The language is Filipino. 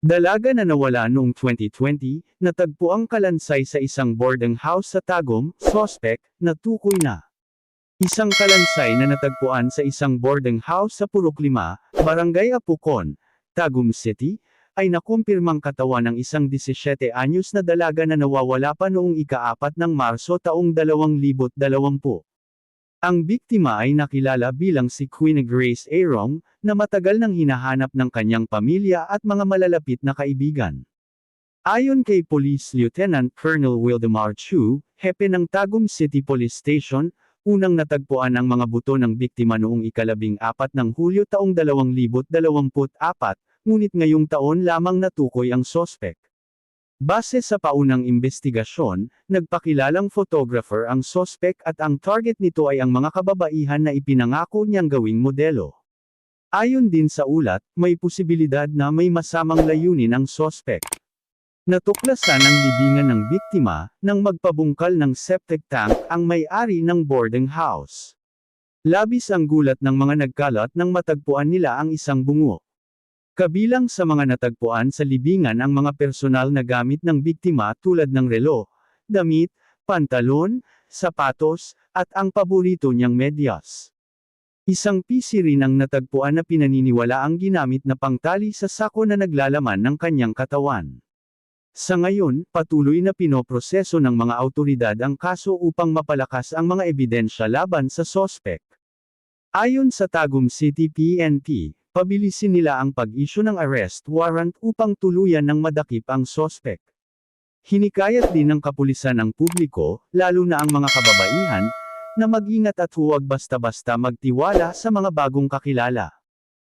Dalaga na nawala noong 2020, natagpo ang kalansay sa isang boarding house sa Tagum, sospek, na tukoy na. Isang kalansay na natagpuan sa isang boarding house sa Purok Lima, Barangay Apukon, Tagum City, ay nakumpirmang katawan ng isang 17 anyos na dalaga na nawawala pa noong ika-4 ng Marso taong 2020. Ang biktima ay nakilala bilang si Queen Grace Arong, na matagal nang hinahanap ng kanyang pamilya at mga malalapit na kaibigan. Ayon kay Police Lieutenant Colonel Wildemar Chu, hepe ng Tagum City Police Station, unang natagpuan ang mga buto ng biktima noong ikalabing apat ng Hulyo taong 2024, ngunit ngayong taon lamang natukoy ang sospek. Base sa paunang investigasyon, nagpakilalang photographer ang sospek at ang target nito ay ang mga kababaihan na ipinangako niyang gawing modelo. Ayon din sa ulat, may posibilidad na may masamang layunin ang sospek. Natuklasan ang libingan ng biktima, nang magpabungkal ng septic tank ang may-ari ng boarding house. Labis ang gulat ng mga nagkalat nang matagpuan nila ang isang bungo. Kabilang sa mga natagpuan sa libingan ang mga personal na gamit ng biktima tulad ng relo, damit, pantalon, sapatos, at ang paborito niyang medyas. Isang PC rin ang natagpuan na pinaniniwala ang ginamit na pangtali sa sako na naglalaman ng kanyang katawan. Sa ngayon, patuloy na pinoproseso ng mga autoridad ang kaso upang mapalakas ang mga ebidensya laban sa sospek. Ayon sa Tagum City PNP, pabilisin nila ang pag-issue ng arrest warrant upang tuluyan ng madakip ang sospek. Hinikayat din ng kapulisan ng publiko, lalo na ang mga kababaihan, na mag-ingat at huwag basta-basta magtiwala sa mga bagong kakilala.